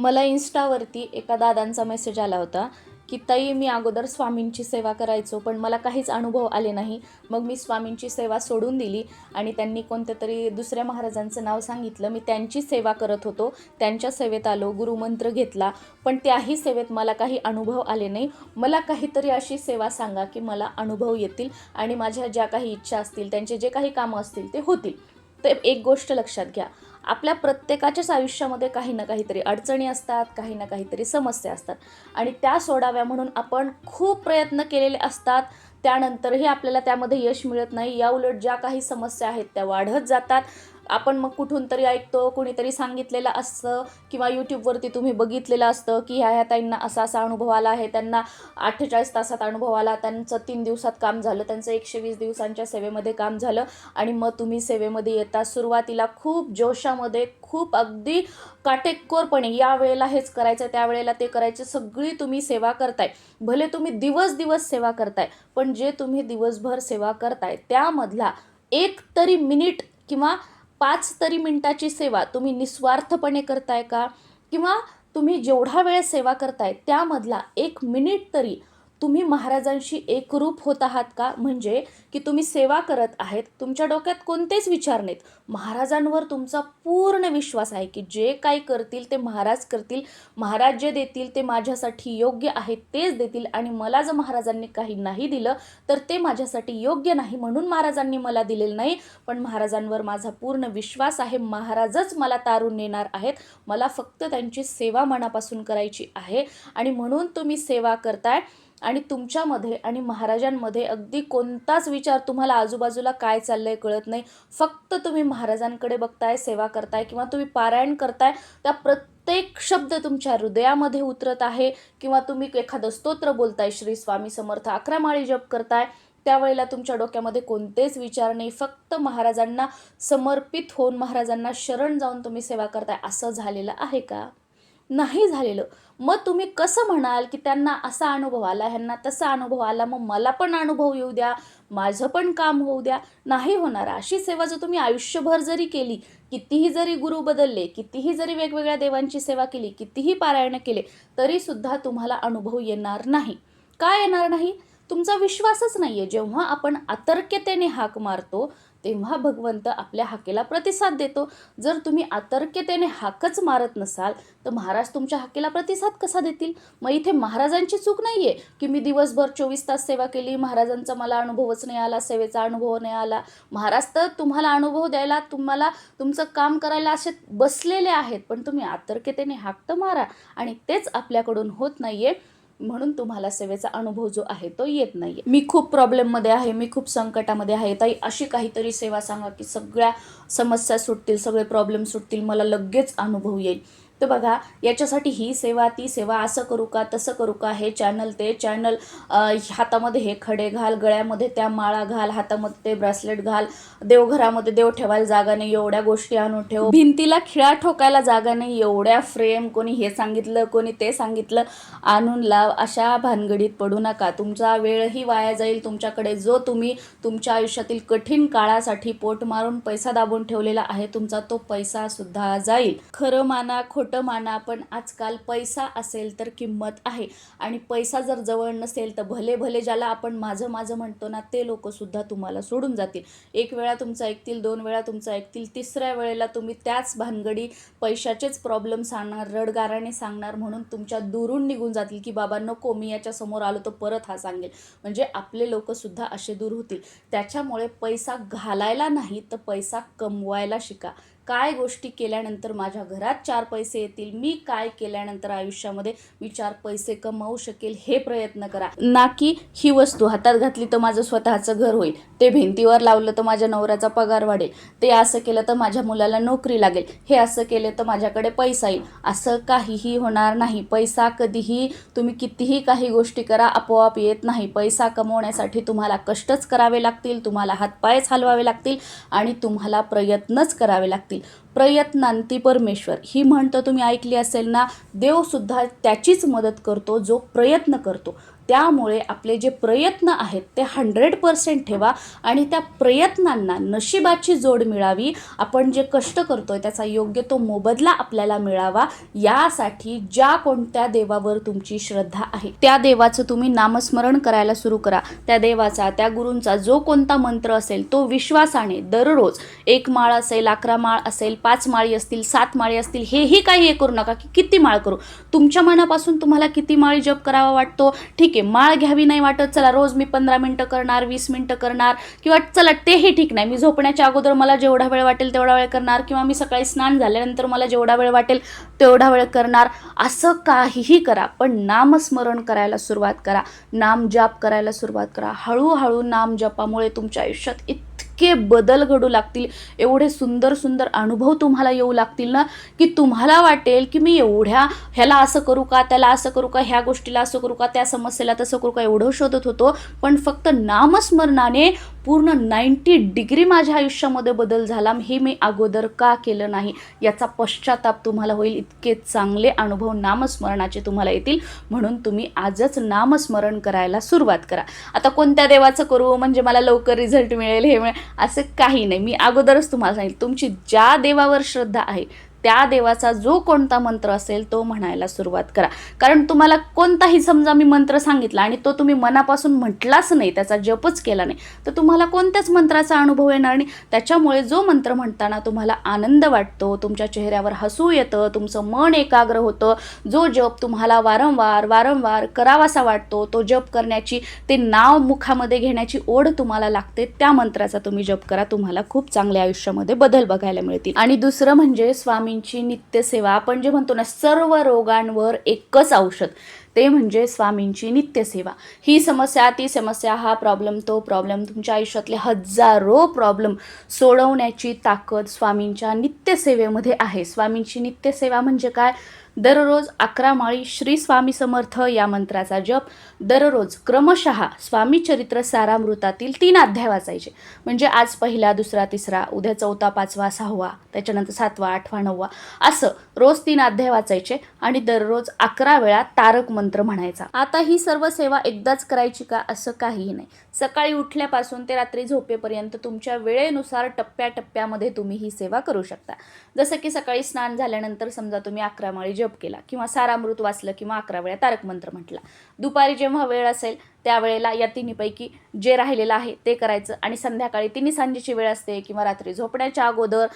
मला इन्स्टावरती एका दादांचा मेसेज आला होता की ताई मी अगोदर स्वामींची सेवा करायचो पण मला काहीच अनुभव आले नाही. मग मी स्वामींची सेवा सोडून दिली आणि त्यांनी कोणत्या तरी दुसऱ्या महाराजांचं नाव सांगितलं. मी त्यांची सेवा करत होतो त्यांच्या सेवेत आलो गुरुमंत्र घेतला पण त्याही सेवेत मला काही अनुभव आले नाही. मला काहीतरी अशी सेवा सांगा की मला अनुभव येतील आणि माझ्या ज्या काही इच्छा असतील त्यांचे जे काही कामं असतील ते होतील. तर एक गोष्ट लक्षात घ्या. आपल्या प्रत्येकाच्याच आयुष्यामध्ये काही ना काहीतरी अडचणी असतात काही ना काहीतरी समस्या असतात. आणि त्या सोडाव्या म्हणून आपण खूप प्रयत्न केलेले असतात. त्यानंतरही आपल्याला त्यामध्ये यश मिळत नाही. या उलट ज्या काही समस्या आहेत त्या वाढत जातात. आपण मग कुठून तरी ऐकतो कुणीतरी सांगितलेलं असतं किंवा यूट्यूबवरती तुम्ही बघितलेलं असतं की ह्या ह्या ताईंना असा असा अनुभव आला आहे त्यांना अठ्ठेचाळीस तासात अनुभव आला त्यांचं तीन दिवसात काम झालं त्यांचं एकशे वीस दिवसांच्या सेवेमध्ये काम झालं आणि मग तुम्ही सेवेमध्ये येता. सुरुवातीला खूप जोशामध्ये खूप अगदी काटेकोरपणे या वेळेला हेच करायचं त्यावेळेला ते करायचं सगळी तुम्ही सेवा करताय. भले तुम्ही दिवस दिवस सेवा करताय पण जे तुम्ही दिवसभर सेवा करताय त्यामधला एक तरी मिनिट किंवा पाच तरी मिनिटाची सेवा तुम्ही निस्वार्थपणे करताय का? किंवा तुम्ही जेवढा वेळ सेवा करताय त्यामधला एक मिनिट तरी तुम्ही महाराजांशी एकरूप होत आहात का? म्हणजे की तुम्ही सेवा करत आहेत तुमच्या डोक्यात कोणतेच विचार नाहीत. महाराजांवर तुमचा पूर्ण विश्वास आहे की जे काही करतील ते महाराज करतील महाराज जे देतील ते माझ्यासाठी योग्य आहे तेच देतील आणि मला जर महाराजांनी काही नाही दिलं तर ते माझ्यासाठी योग्य नाही म्हणून महाराजांनी मला दिलेलं नाही. पण महाराजांवर माझा पूर्ण विश्वास आहे महाराजच मला तारून नेणार आहेत. मला फक्त त्यांची सेवा मनापासून करायची आहे आणि म्हणून तुम्ही सेवा करताय. आणि तुमच्यामध्ये आणि महाराजांमध्ये अगदी कोणताच विचार तुम्हाला आजूबाजूला काय चाललंय कळत नाही. फक्त तुम्ही महाराजांकडे बघताय सेवा करताय किंवा तुम्ही पारायण करताय त्या प्रत्येक शब्द तुमच्या हृदयामध्ये उतरत आहे किंवा तुम्ही एखादं स्तोत्र बोलताय श्री स्वामी समर्थ अकरा माळी जप करताय त्यावेळेला तुमच्या डोक्यामध्ये कोणतेच विचार नाही. फक्त महाराजांना समर्पित होऊन महाराजांना शरण जाऊन तुम्ही सेवा करताय. असं झालेलं आहे का? नाही झालेलं. मग तुम्ही कसं म्हणाल की त्यांना असा अनुभव आला ह्यांना तसा अनुभव आला मग मला पण अनुभव येऊ द्या माझं पण काम होऊ द्या. नाही होणार. अशी सेवा जर तुम्ही आयुष्यभर जरी केली कितीही जरी गुरु बदलले कितीही जरी वेगवेगळ्या देवांची सेवा केली कितीही पारायण केले तरीसुद्धा तुम्हाला अनुभव येणार नाही. का येणार नाही? तुमचा विश्वासच नाही आहे जेव्हा आपण आतर्क्यतेने हाक मारतो तेव्हा भगवंत आपल्या हाकेला प्रतिसाद देतो. जर तुम्ही आतर्क्यतेने हाकच मारत नसाल तर महाराज तुमच्या हाकेला प्रतिसाद कसा देतील? मग इथे महाराजांची चूक नाही आहे की मी दिवसभर चोवीस तास सेवा केली महाराजांचा मला अनुभवच नाही आला सेवेचा अनुभव नाही आला. महाराज तर तुम्हाला अनुभव द्यायला तुम्हाला तुमचं काम करायला असे बसलेले आहेत पण तुम्ही आतर्क्यतेने हाक तर मारा आणि तेच आपल्याकडून होत नाही आहे म्हणून तुम्हाला सेवेचा अनुभव जो आहे तो येत नाही मी खूप प्रॉब्लेममध्ये आहे मी खूप संकटामध्ये आहे. ताई अशी काहीतरी सेवा सांगा की सगळ्या समस्या सुटतील सगळे प्रॉब्लेम सुटतील मला लगेच अनुभव येईल. तर बघा याच्यासाठी ही सेवा ती सेवा असं करू का तसं करू का हे चॅनल ते चॅनल हातामध्ये हे खडे घाल गळ्यामध्ये त्या माळा घाल हातामध्ये ते ब्रासलेट घाल देवघरामध्ये देव ठेवायला जागा नाही एवढ्या गोष्टी आणून ठेव. भिंतीला खिळा ठोकायला जागा नाही एवढ्या फ्रेम कोणी हे सांगितलं कोणी ते सांगितलं आणून लाव अशा भानगडीत पडू नका. तुमचा वेळही वाया जाईल तुमच्याकडे जो तुम्ही तुमच्या आयुष्यातील कठीण काळासाठी पोट मारून पैसा दाबून ठेवलेला आहे तुमचा तो पैसा सुद्धा जाईल. खरं माना खोट माना पण आजकाल पैसा असेल तर किंमत आहे. आणि पैसा जर जवळ नसेल तर भले भले ज्याला आपण माझं माझं म्हणतो ना ते लोक सुद्धा तुम्हाला सोडून जातील. एक वेळा तुमचं ऐकतील दोन वेळा तुमचं ऐकतील तिसऱ्या वेळेला तुम्ही त्याच भानगडी पैशाचेच प्रॉब्लेम सांगणार रडगाराने सांगणार म्हणून तुमच्या दुरून निघून जातील की बाबा नको मी याच्या समोर आलो तर परत हा सांगेल. म्हणजे आपले लोक सुद्धा असे दूर होतील. त्याच्यामुळे पैसा घालायला नाही तर पैसा कमवायला शिका. काय गोष्टी केल्यानंतर माझ्या घरात चार पैसे येतील? मी काय केल्यानंतर आयुष्यामध्ये मी चार पैसे कमावू शकेल हे प्रयत्न करा. ना की ही वस्तू हातात घातली तर माझं स्वतःचं घर होईल. ते भिंतीवर लावलं तर माझ्या नवऱ्याचा पगार वाढेल. ते असं केलं तर माझ्या मुलाला नोकरी लागेल. हे असं केलं तर माझ्याकडे पैसा येईल. असं काहीही होणार नाही. पैसा कधीही तुम्ही कितीही काही गोष्टी करा आपोआप येत नाही. पैसा कमवण्यासाठी तुम्हाला कष्टच करावे लागतील तुम्हाला हातपायच हलवावे लागतील आणि तुम्हाला प्रयत्नच करावे लागतील. प्रयत्नांती परमेश्वर. ही म्हणतं तुम्ही ऐकली असेल ना देवसुद्धा त्याचीच मदत करतो जो प्रयत्न करतो. त्यामुळे आपले जे प्रयत्न आहेत ते हंड्रेड पर्सेंट ठेवा आणि त्या प्रयत्नांना नशिबाची जोड मिळावी. आपण जे कष्ट करतोय त्याचा योग्य तो मोबदला आपल्याला मिळावा. यासाठी ज्या कोणत्या देवावर तुमची श्रद्धा आहे त्या देवाचं तुम्ही नामस्मरण करायला सुरू करा. त्या देवाचा त्या गुरूंचा जो कोणता मंत्र असेल तो विश्वासाने दररोज एक माळ असेल अकरा माळ असेल पाच माळी असतील सात माळी असतील हेही काही हे करू नका की किती माळ करू. तुमच्या मनापासून तुम्हाला किती माळी जप करावा वाटतो? ठीक आहे. माळ घ्यावी नाही वाटत चला रोज मी पंधरा मिनटं करणार वीस मिनटं करणार किंवा चला तेही ठीक नाही. मी झोपण्याच्या अगोदर मला जेवढा वेळ वाटेल तेवढा वेळ करणार किंवा मी सकाळी स्नान झाल्यानंतर मला जेवढा वेळ वाटेल तेवढा वेळ करणार. असं काहीही करा पण नामस्मरण करायला सुरुवात करा. नाम जाप करायला सुरुवात करा. हळूहळू नाम जपामुळे तुमच्या आयुष्यात इतके बदल घडू लागतील एवढे सुंदर सुंदर अनुभव तुम्हाला येऊ लागतील ना की तुम्हाला वाटेल की मी एवढ्या ह्याला असं करू का त्याला असं करू का ह्या गोष्टीला असं करू का त्या समस्येला तसं करू का एवढं शोधत होतो. पण फक्त नामस्मरणाने पूर्ण नाईंटी डिग्री माझ्या आयुष्यामध्ये बदल झाला. हे मी अगोदर का केलं नाही? याचा पश्चाताप तुम्हाला होईल. इतके चांगले अनुभव नामस्मरणाचे तुम्हाला येतील. म्हणून तुम्ही आजच नामस्मरण करायला सुरुवात करा. आता कोणत्या देवाचं करू? म्हणजे मला लवकर रिझल्ट मिळेल हे मिळेल असं काही नाही. मी अगोदरच तुम्हाला सांगेल. तुमची ज्या देवावर श्रद्धा आहे त्या देवाचा जो कोणता मंत्र असेल तो म्हणायला सुरुवात करा. कारण तुम्हाला कोणताही समजा मी मंत्र सांगितला आणि तो तुम्ही मनापासून म्हटलाच नाही त्याचा जपच केला नाही तर तुम्हाला कोणत्याच मंत्राचा अनुभव येणार नाही. त्याच्यामुळे जो मंत्र म्हणताना तुम्हाला आनंद वाटतो तुमच्या चेहऱ्यावर हसू येतं तुमचं मन एकाग्र होतं जो जप तुम्हाला वारंवार वारंवार करावासा वाटतो तो जप करण्याची ते नाव मुखामध्ये घेण्याची ओढ तुम्हाला लागते त्या मंत्राचा तुम्ही जप करा तुम्हाला खूप चांगल्या आयुष्यामध्ये बदल बघायला मिळतील. आणि दुसरं म्हणजे स्वामी स्वामींची नित्यसेवा. आपण जे म्हणतो ना सर्व रोगांवर एकच औषध. ते म्हणजे स्वामींची नित्यसेवा. ही समस्या ती समस्या हा प्रॉब्लेम तो प्रॉब्लेम तुमच्या आयुष्यातले हजारो प्रॉब्लेम सोडवण्याची ताकद स्वामींच्या नित्यसेवेमध्ये आहे. स्वामींची नित्यसेवा म्हणजे काय? दररोज अकरा माळी श्री स्वामी समर्थ या मंत्राचा जप दररोज क्रमशः स्वामी चरित्र सारामृतातील तीन अध्याय वाचायचे. म्हणजे आज पहिला दुसरा तिसरा उद्या चौथा पाचवा सहावा त्याच्यानंतर सातवा आठवा नववा असं रोज तीन अध्याय वाचायचे आणि दररोज अकरा वेळा तारक मंत्र म्हणायचा. आता ही सर्व सेवा एकदाच करायची का असं काहीही नाही. सकाळी उठल्यापासून ते रात्री झोपेपर्यंत तुमच्या वेळेनुसार टप्प्याटप्प्यामध्ये तुम्ही ही सेवा करू शकता. जसं की सकाळी स्नान झाल्यानंतर समजा तुम्ही अकरा माळी जप केला किंवा सारामृत वाचलं किंवा अकरा वेळा तारक मंत्र म्हटला. दुपारी जेव्हा वेळ असेल त्यावेळेला या तिन्हीपैकी जे राहिलेलं आहे ते करायचं. आणि संध्याकाळी तिन्ही सांजेची वेळ असते किंवा रात्री झोपण्याच्या अगोदर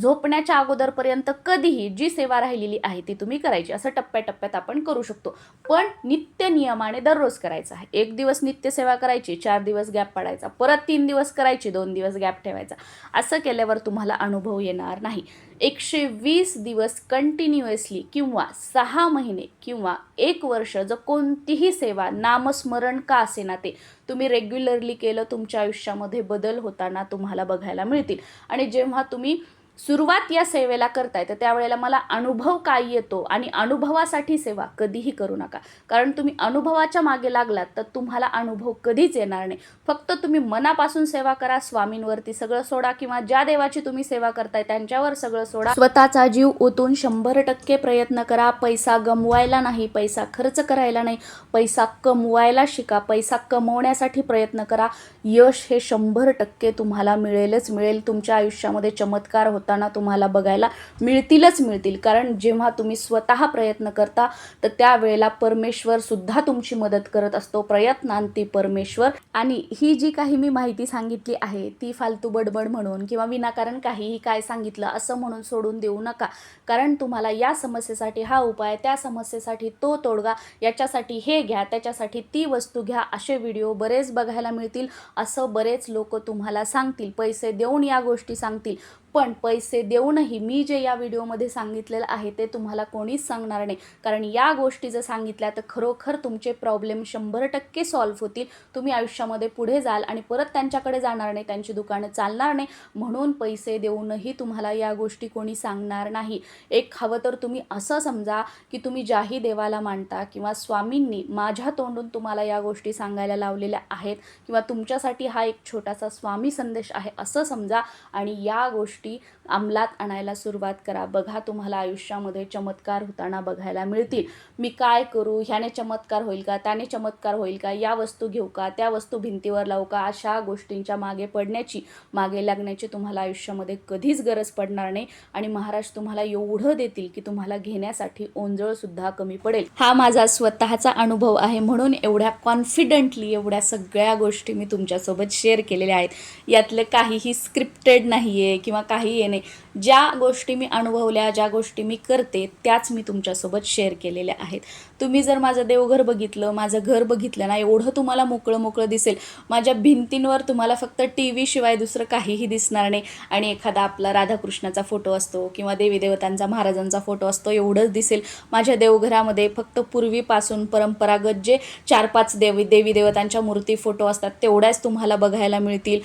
झोपण्याच्या अगोदरपर्यंत कधीही जी सेवा राहिलेली आहे ती तुम्ही करायची. असं टप्प्याटप्प्यात आपण करू शकतो. पण नित्य नियमाने दररोज करायचं आहे. एक दिवस नित्य सेवा करायची चार दिवस गॅप पाडायचा परत तीन दिवस करायची दोन दिवस गॅप ठेवायचा. असं केल्यावर तुम्हाला अनुभव येणार नाही. एकशे वीस दिवस कंटिन्युअसली किंवा सहा महिने किंवा एक वर्ष जर कोणतीही सेवा नामस्मरण का असेना ते? तुम्ही रेग्युलरली केलं तुमच्या आयुष्यामध्ये बदल होताना तुम्हाला बघायला मिळतील. आणि जेव्हा तुम्ही सुरुवात या सेवेला करताय तर त्यावेळेला मला अनुभव काय येतो आणि अनुभवासाठी सेवा कधीही करू नका. कारण तुम्ही अनुभवाच्या मागे लागलात तर तुम्हाला अनुभव कधीच येणार नाही. फक्त तुम्ही मनापासून सेवा करा स्वामींवरती सगळं सोडा किंवा ज्या देवाची तुम्ही सेवा करताय त्यांच्यावर सगळं सोडा. स्वतःचा जीव ओतून शंभर टक्के प्रयत्न करा. पैसा गमवायला नाही पैसा खर्च करायला नाही. पैसा कमवायला शिका पैसा कमवण्यासाठी प्रयत्न करा. यश हे शंभर टक्के तुम्हाला मिळेलच मिळेल. तुमच्या आयुष्यामध्ये चमत्कार होताना तुम्हाला बघायला मिळतीलच मिळतील. कारण जेव्हा तुम्ही स्वतः प्रयत्न करता तर त्यावेळेला परमेश्वर सुद्धा तुमची मदत करत असतो प्रयत्नांती परमेश्वर. आणि ही जी काही मी माहिती सांगितली आहे ती फालतू बडबड म्हणून किंवा विनाकारण काहीही काय सांगितलं असं म्हणून सोडून देऊ नका. कारण तुम्हाला या समस्येसाठी हा उपाय त्या समस्येसाठी तो तोडगा याच्यासाठी हे घ्या त्याच्यासाठी ती वस्तू घ्या असे व्हिडिओ बरेच बघायला मिळतील असं बरेच लोक तुम्हाला सांगतील पैसे देऊन या गोष्टी सांगतील. पण पैसे देऊनही मी जे या व्हिडिओमध्ये सांगितलेलं आहे ते तुम्हाला कोणीच सांगणार नाही. कारण या गोष्टी जर सांगितल्या तर खरोखर तुमचे प्रॉब्लेम शंभर टक्के सॉल्व्ह होतील. तुम्ही आयुष्यामध्ये पुढे जाल आणि परत त्यांच्याकडे जाणार नाही त्यांची दुकानं चालणार नाही. म्हणून पैसे देऊनही तुम्हाला या गोष्टी कोणी सांगणार नाही. एक हवं तर तुम्ही असं समजा की तुम्ही ज्याही देवाला मानता किंवा स्वामींनी माझ्या तोंडून तुम्हाला या गोष्टी सांगायला लावलेल्या आहेत किंवा तुमच्यासाठी हा एक छोटासा स्वामी संदेश आहे असं समजा आणि या गोष्टी गोष्टी अंमलात आणायला सुरुवात करा. बघा तुम्हाला आयुष्यामध्ये चमत्कार होताना बघायला मिळतील. मी काय करू? ह्याने चमत्कार होईल का? त्याने चमत्कार होईल का? या वस्तू घेऊ का? त्या वस्तू भिंतीवर लावू का? अशा गोष्टींच्या मागे पडण्याची मागे लागण्याची तुम्हाला आयुष्यामध्ये कधीच गरज पडणार नाही आणि महाराज तुम्हाला एवढं देतील की तुम्हाला घेण्यासाठी ओंजळसुद्धा कमी पडेल. हा माझा स्वतःचा अनुभव आहे म्हणून एवढ्या कॉन्फिडंटली एवढ्या सगळ्या गोष्टी मी तुमच्यासोबत शेअर केलेल्या आहेत. यातलं काहीही स्क्रिप्टेड नाही आहे किंवा काही हे नाही. ज्या गोष्टी मी अनुभवल्या ज्या गोष्टी मी करते त्याच मी तुमच्यासोबत शेअर केलेल्या आहेत. तुम्ही जर माझं देवघर बघितलं माझं घर बघितलं ना एवढं तुम्हाला मोकळं मोकळं दिसेल. माझ्या भिंतींवर तुम्हाला फक्त टी व्हीशिवाय दुसरं काहीही दिसणार नाही. आणि एखादा आपला राधाकृष्णाचा फोटो असतो किंवा देवी देवतांचा महाराजांचा फोटो असतो एवढंच दिसेल. माझ्या देवघरामध्ये फक्त पूर्वीपासून परंपरागत जे चार पाच देवी देवी देवतांच्या मूर्ती फोटो असतात तेवढ्याच तुम्हाला बघायला मिळतील.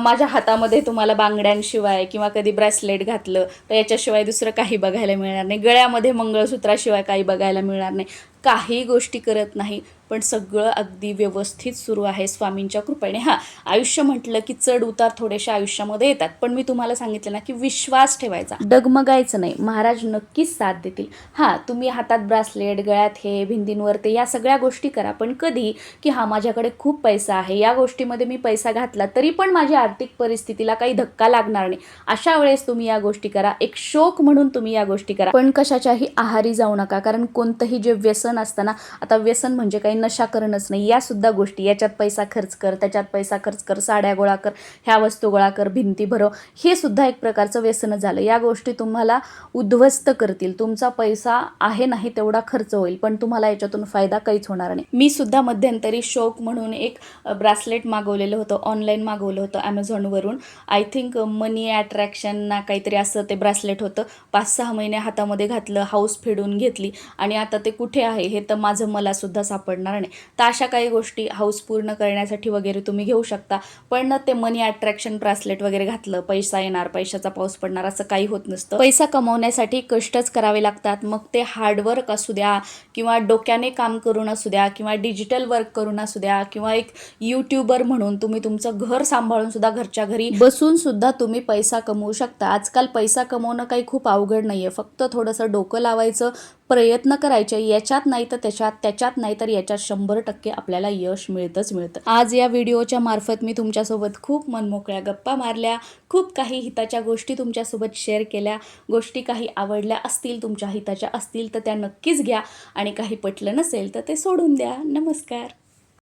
माझ्या हातामध्ये तुम्हाला बांगड्यांशिवाय किंवा कधी ब्रेसलेट घातलं तर याच्याशिवाय दुसरं काही बघायला मिळणार नाही. गळ्यामध्ये मंगळसूत्राशिवाय काही बघायला मिळणार नाही. काही गोष्टी करत नाही. पण सगळं अगदी व्यवस्थित सुरू आहे स्वामींच्या कृपेने. हां आयुष्य म्हटलं की चढ उतार थोडेसे आयुष्यामध्ये येतात. पण मी तुम्हाला सांगितलं ना की विश्वास ठेवायचा. डगमगायचं नाही. महाराज नक्कीच साथ देतील. हां तुम्ही हातात ब्रासलेट गळ्यात हे भिंतींवर ते या सगळ्या गोष्टी करा. पण कधी की हा माझ्याकडे खूप पैसा आहे. या गोष्टीमध्ये मी पैसा घातला तरी पण माझ्या आर्थिक परिस्थितीला काही धक्का लागणार नाही. अशा वेळेस तुम्ही या गोष्टी करा. एक शोक म्हणून तुम्ही या गोष्टी करा. पण कशाच्याही आहारी जाऊ नका. कारण कोणतंही जे व्यसन असतं ना आता व्यसन म्हणजे काही नशा करणंच नाही. यासुद्धा गोष्टी याच्यात पैसा खर्च कर त्याच्यात पैसा खर्च कर साड्या गोळा कर ह्या वस्तू गोळा कर भिंती भरव हे सुद्धा एक प्रकारचं व्यसन झालं. या गोष्टी तुम्हाला उद्ध्वस्त करतील. तुमचा पैसा आहे नाही तेवढा खर्च होईल पण तुम्हाला याच्यातून फायदा काहीच होणार नाही. मी सुद्धा मध्यंतरी शौक म्हणून एक ब्रासलेट मागवलेलं होतं ऑनलाईन मागवलं होतं ॲमेझॉनवरून आय थिंक मनी अट्रॅक्शन ना काहीतरी असं ते ब्रासलेट होतं. पाच सहा महिने हातामध्ये घातलं हाऊस फेडून घेतली. आणि आता ते कुठे आहे? आहे हे तर माझं मला सुद्धा सापडणार नाही. तर अशा काही गोष्टी हाऊस पूर्ण करण्यासाठी वगैरे तुम्ही घेऊ शकता. पण ते मनी अट्रॅक्शन ब्रासलेट वगैरे घातलं पैसा येणार पैशाचा पाऊस पडणार असं काही होत नसतं. पैसा कमवण्यासाठी कष्टच करावे लागतात. मग ते हार्डवर्क असू द्या किंवा डोक्याने काम करून असू द्या किंवा डिजिटल वर्क करून असू द्या किंवा एक यूट्यूबर म्हणून तुम्ही तुमचं घर सांभाळून सुद्धा घरच्या घरी बसून सुद्धा तुम्ही पैसा कमवू शकता. आजकाल पैसा कमवणं काही खूप अवघड नाही आहे फक्त थोडंसं डोकं लावायचं प्रयत्न करायचे. याच्यात नाही तर त्याच्यात त्याच्यात नाही तर याच्यात शंभर टक्के आपल्याला यश मिळतंच मिळतं. आज या व्हिडिओच्या मार्फत मी तुमच्यासोबत खूप मनमोकळ्या गप्पा मारल्या. खूप काही हिताच्या गोष्टी तुमच्यासोबत शेअर केल्या. गोष्टी काही आवडल्या असतील तुमच्या हिताच्या असतील तर त्या नक्कीच घ्या. आणि काही पटलं नसेल तर ते सोडून द्या. नमस्कार.